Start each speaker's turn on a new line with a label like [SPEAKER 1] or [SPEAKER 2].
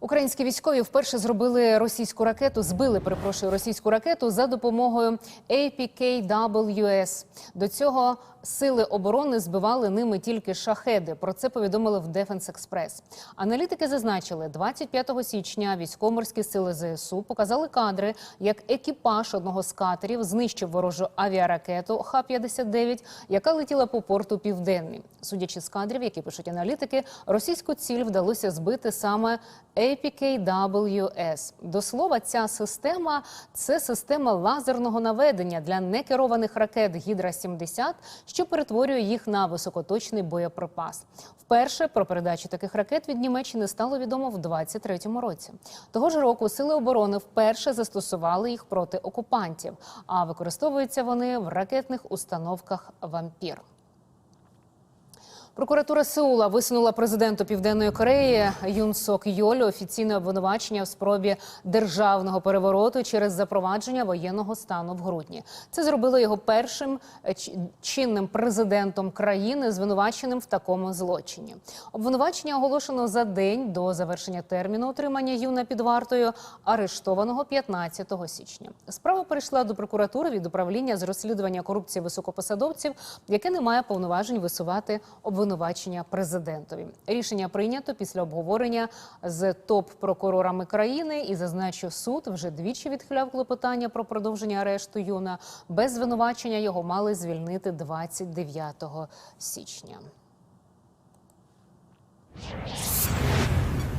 [SPEAKER 1] Українські військові вперше зробили російську ракету, збили, перепрошую, російську ракету за допомогою APKWS. До цього сили оборони збивали ними тільки шахеди. Про це повідомили в Defense Express. Аналітики зазначили, 25 січня військово-морські сили ЗСУ показали кадри, як екіпаж одного з катерів знищив ворожу авіаракету Х-59, яка летіла по порту Південний. Судячи з кадрів, які пишуть аналітики, російську ціль вдалося збити саме APKWS. До слова, ця система це система лазерного наведення для некерованих ракет Гідра-70, що перетворює їх на високоточний боєприпас. Вперше про передачу таких ракет від Німеччини стало відомо в 23-му році. Того ж року сили оборони вперше застосували їх проти окупантів, а використовуються вони в ракетних установках Вампір. Прокуратура Сеула висунула президенту Південної Кореї Юн Сок Йолю офіційне обвинувачення в спробі державного перевороту через запровадження воєнного стану в грудні. Це зробило його першим е, чинним президентом країни, звинуваченим в такому злочині. Обвинувачення оголошено за день до завершення терміну отримання юна під вартою, арештованого 15 січня. Справа перейшла до прокуратури від управління з розслідування корупції високопосадовців, яке не має повноважень висувати обвинувачення президентові. Рішення прийнято після обговорення з топ-прокурорами країни і зазначив суд вже двічі відхиляв клопотання про продовження арешту юна. Без звинувачення його мали звільнити 29 січня.